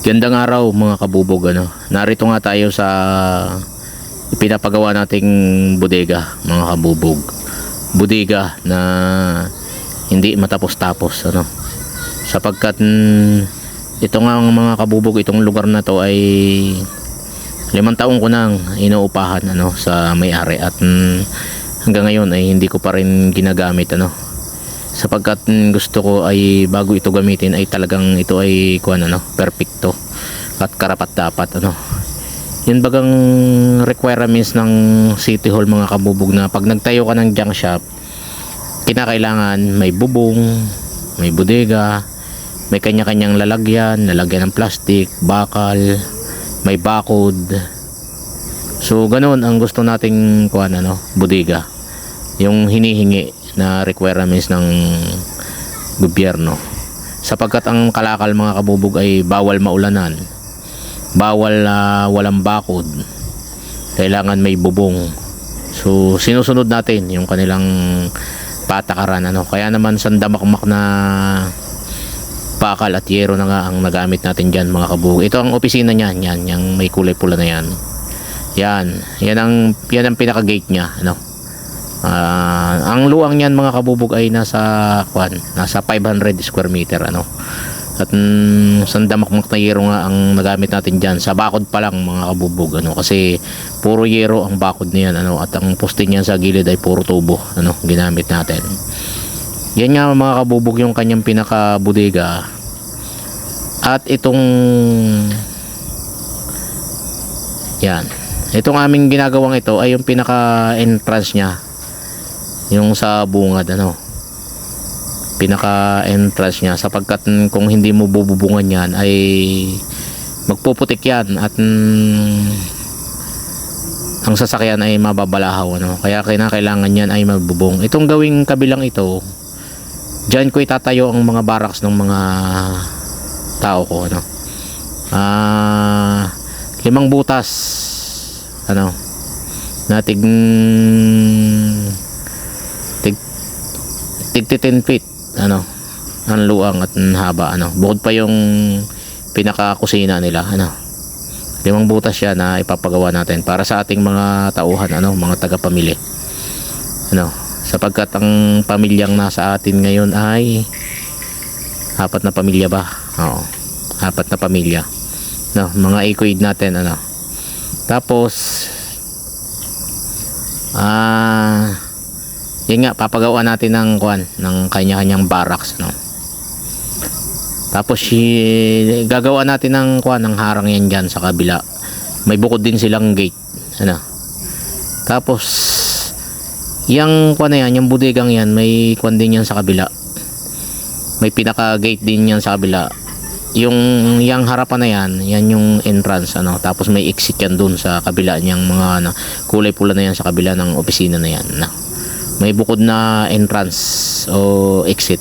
Gandang araw mga kabubog ano. Narito nga tayo sa ipinapagawa nating bodega mga kabubog. Bodega na hindi matapos-tapos ano. Sapagkat mm, ito nga mga kabubog itong lugar na to ay limang taong ko nang inuupahan ano sa may-ari at mm, hanggang ngayon ay hindi ko pa rin ginagamit ano sapagkat gusto ko ay bago ito gamitin ay talagang ito ay kuan ano perfecto at karapat dapat ano. Yun bagang requirements ng City Hall mga kabubog na pag nagtayo ka ng junk shop kinakailangan may bubong may bodega may kanya-kanyang lalagyan lalagyan ng plastic bakal may bakod. So ganoon ang gusto nating kuan ano bodega. Yung hinihingi na requirements ng gobyerno. Sapagkat ang kalakal mga kabubog ay bawal maulanan. Bawal na walang bakod. Kailangan may bubong. So sinusunod natin yung kanilang patakaran ano. Kaya naman sandamakmak na bakal at yero na nga ang nagamit natin dyan mga kabubog. Ito ang opisina niyan yan yung may kulay pula na yan. Yan. Yan ang yan ang pinaka gate niya ano Ah, ang luang niyan mga kabubog ay nasa kwan, nasa 500 square meter ano. At mm, sandamakmak na yero nga ang nagamit natin diyan sa bakod pa lang mga kabubog ano kasi puro yero ang bakod niyan ano at ang poste niyan sa gilid ay puro tubo ano ginamit natin. Yan nga mga kabubog yung kanyang pinaka bodega. At itong yan. Itong aming ginagawang ito ay yung pinaka entrance niya yung sa bungad ano pinaka entrance niya sapagkat mm, kung hindi mo bububungan yan ay magpuputik yan at mm, ang sasakyan ay mababalahaw ano. Kaya kinakailangan yan ay magbubong. Itong gawing kabilang ito dyan ko itatayo ang mga barracks ng mga tao ko ano. Ah limang butas ano natig tigti 10 feet ano ang luang at ang haba ano. Bukod pa yung pinaka kusina nila ano. Limang butas siya na ipapagawa natin para sa ating mga tauhan ano mga taga-pamilya. Ano sapagkat ang pamilyang nasa atin ngayon ay apat na pamilya ba? Oo apat na pamilya. No mga ecoid natin ano. Tapos ah yun nga papagawa natin ng kwan ng kanya-kanyang barracks no? Tapos si gagawa natin ng kwan ng harang yan dyan sa kabila. May bukod din silang gate ano? Tapos yung kwan na yan yung budegang yan may kwan din yan sa kabila. May pinaka gate din yan sa kabila. Yung yung harapan na yan yan yung entrance ano? Tapos may exit yan dun sa kabila niyang mga ano, kulay pula na yan sa kabila ng opisina na yan no? May bukod na entrance o exit